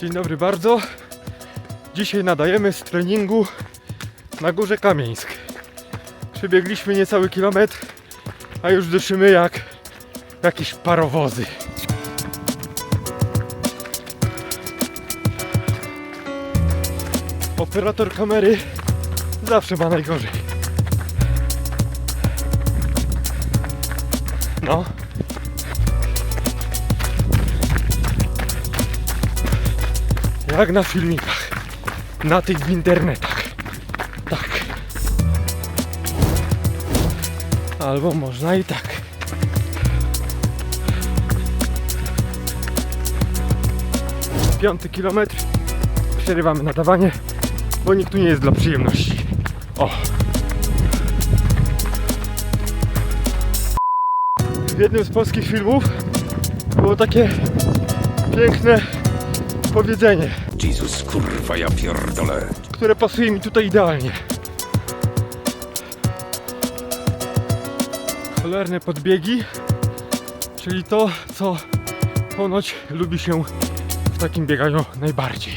Dzień dobry bardzo. Dzisiaj nadajemy z treningu na górze Kamieńsk. Przebiegliśmy niecały kilometr, a już dyszymy jak jakieś parowozy. Operator kamery zawsze ma najgorzej. No. Jak na filmikach. Na tych internetach. Tak. Albo można i tak. Piąty kilometr. Przerywamy nadawanie, bo nikt tu nie jest dla przyjemności. O. W jednym z polskich filmów było takie piękne powiedzenie, Jezus, kurwa, ja pierdolę. które pasuje mi tutaj idealnie. Cholerne podbiegi, czyli to, co ponoć lubi się w takim bieganiu najbardziej.